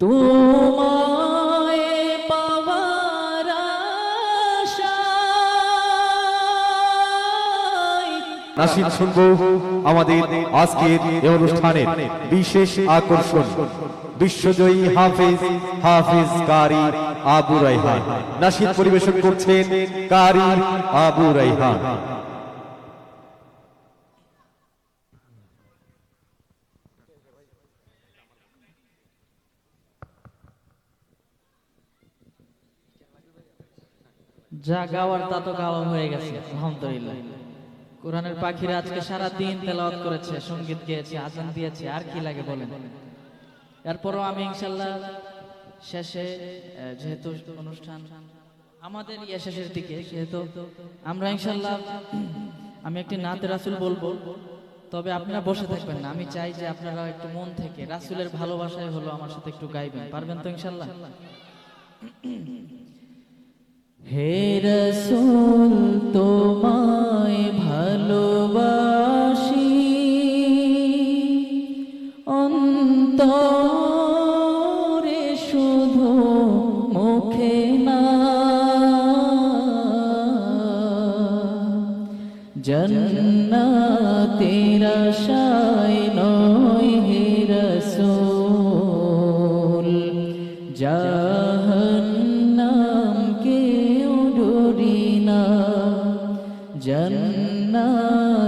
তোমায় পাওয়ার আমাদের আজকের এই অনুষ্ঠানের বিশেষ আকর্ষণ। বিশ্বজয়ী হাফিজ হাফিজ কারি আবু রাইহান নাসিদ পরিবেশন করছেন কারি আবু রাইহান যা গাওয়ার তা তো গাওয়া হয়ে গেছে, আলহামদুলিল্লাহ। কোরআনের পাখিরা আজকে সারা দিন তেলাওয়াত করেছে, সংগীত গেয়েছে, আজান দিয়েছে, আর কি লাগে বলেন? এরপরও আমি ইনশাল্লাহ শেষে যেহেতু অনুষ্ঠান আমাদের ইয়ে শেষের দিকে যেহেতু আমরা ইনশাল্লাহ আমি একটি নাতে রাসুল বলব, তবে আপনারা বসে থাকবেন না। আমি চাই যে আপনারা একটু মন থেকে, রাসুলের ভালোবাসায় হলো আমার সাথে একটু গাইবেন। পারবেন তো ইনশাল্লাহ হে রসুল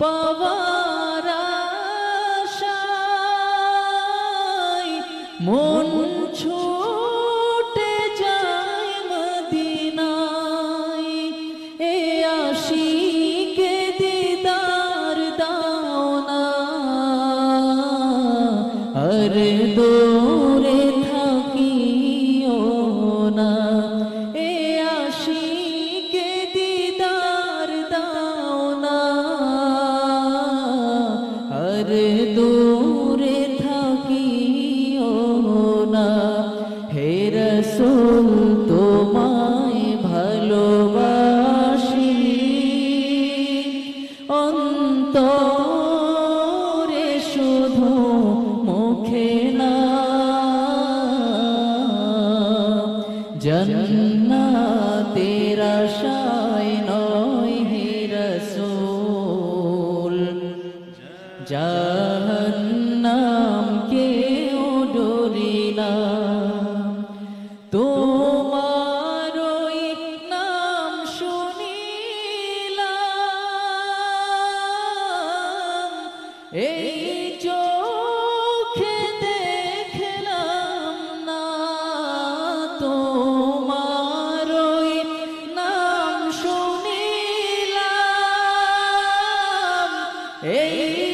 পাওয়ার আশায় দূরে থাকিও না। হে রসুল তোমায় ভালোবাসি। অন্তরে শুধু মুখে না। জন্নাতের আশায় নয় এই চোখে দেখলাম না তোমার নাম শুনিলাম। এই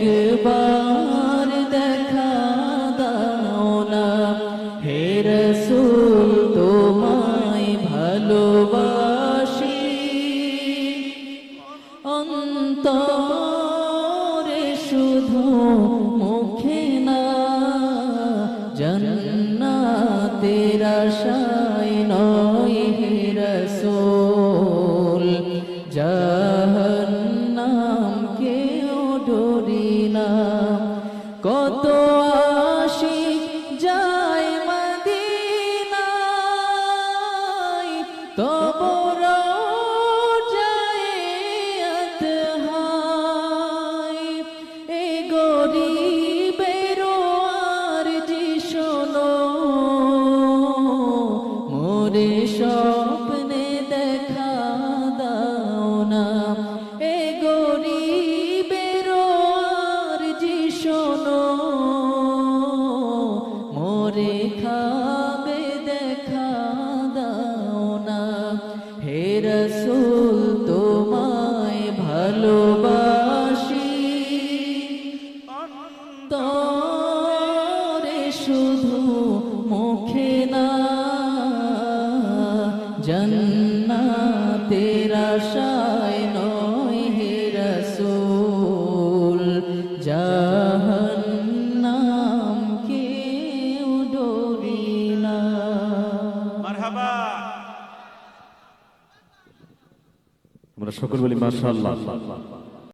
একবার দেখা দাও না। হে রসুল, তোমায় ভালোবাসি। অন্তরে শুধু মুখে না, জন্নাতের আশায় নয় হে রসুল। জাহান্নাম মদিনায় আমরা সকল বলি মাশাআল্লাহ।